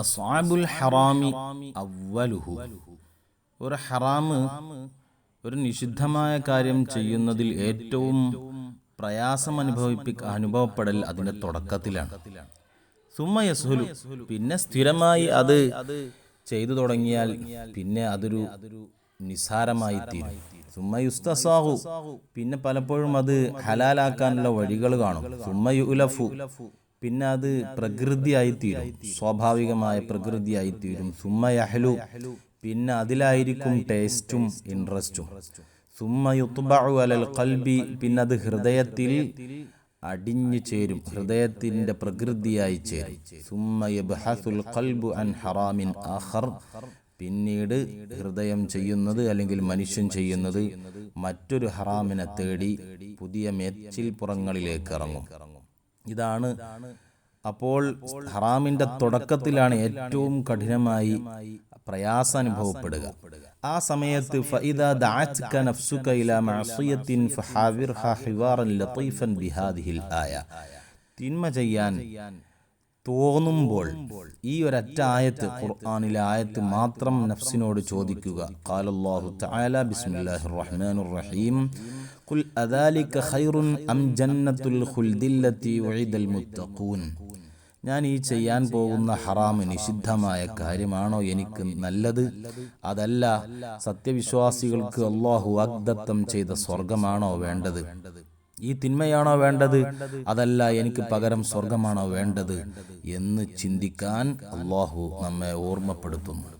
അസ്വാബുൽ ഹറാമി അവലുഹു ഒരു ഹറാമ് ഒരു നിഷിദ്ധമായ കാര്യം ചെയ്യുന്നതിൽ ഏറ്റവും പ്രയാസം അനുഭവിപ്പി അനുഭവപ്പെടൽ അതിന്റെ തുടക്കത്തിലാണ്. സുമ്മ യസ്ഹുലു. പിന്നെ സ്ഥിരമായി അത് ചെയ്തു തുടങ്ങിയാൽ പിന്നെ അതൊരു നിസാരമായി തീരും. സുമ്മ യുസ്തസാഹു. പിന്നെ പലപ്പോഴും അത് ഹലാലാക്കാനുള്ള വഴികൾ കാണും. സുമ്മ യുലഫു. പിന്നെ അത് പ്രകൃതിയായി തീരും സ്വാഭാവികമായ പ്രകൃതിയായി തീരും സുമ്മ യഹലു പിന്നെ അതിലായിരിക്കും ടേസ്റ്റും ഇൻട്രസ്റ്റും. സുമ്മ യുത്ബഉ അലൽ കൽബി പിന്നെ അത് ഹൃദയത്തിൽ അടിഞ്ഞു ചേരും. ഹൃദയത്തിന്റെ പ്രകൃതിയായി ചേരും. സുമ്മ യബ്ഹസുൽ ഖൽബു അൻ ഹറാമിൻ ആഖർ പിന്നീട് ഹൃദയം ചെയ്യുന്നത് അല്ലെങ്കിൽ മനുഷ്യൻ ചെയ്യുന്നത് മറ്റൊരു ഹറാമിനെ തേടി പുതിയ മേച്ചിൽ പുറങ്ങളിലേക്ക് ഇറങ്ങും. ഇതാണ് അപ്പോൾ ഹറാമിന്റെ തുടക്കത്തിലാണ് ഏറ്റവും കഠിനമായി പ്രയാസം അനുഭവപ്പെടുക ആ സമയത്ത് തിന്മ ചെയ്യാൻ തോന്നുമ്പോൾ ഈ ഒരൊറ്റ ആയത്ത് ഖുർആാനിലെ ആയത്ത് മാത്രം നഫ്സിനോട് ചോദിക്കുക. തആല ബിസ്മില്ലാഹിർ റഹ്മാനിർ റഹീം ഖുൽ അദാലിക ഖൈറുൻ അം ജന്നത്തുൽ ഉഇദൽ മുത്തഖൂൻ. ഞാൻ ഈ ചെയ്യാൻ പോകുന്ന ഹറാമ് നിഷിദ്ധമായ കാര്യമാണോ എനിക്ക് നല്ലത്? അതല്ല സത്യവിശ്വാസികൾക്ക് അള്ളാഹു വാഗ്ദത്തം ചെയ്ത സ്വർഗമാണോ വേണ്ടത്? ഈ തിന്മയാണോ വേണ്ടത്? അതല്ല എനിക്ക് പകരം സ്വർഗമാണോ വേണ്ടത്? എന്ന് ചിന്തിക്കാൻ അള്ളാഹു നമ്മെ ഓർമ്മപ്പെടുത്തുന്നു.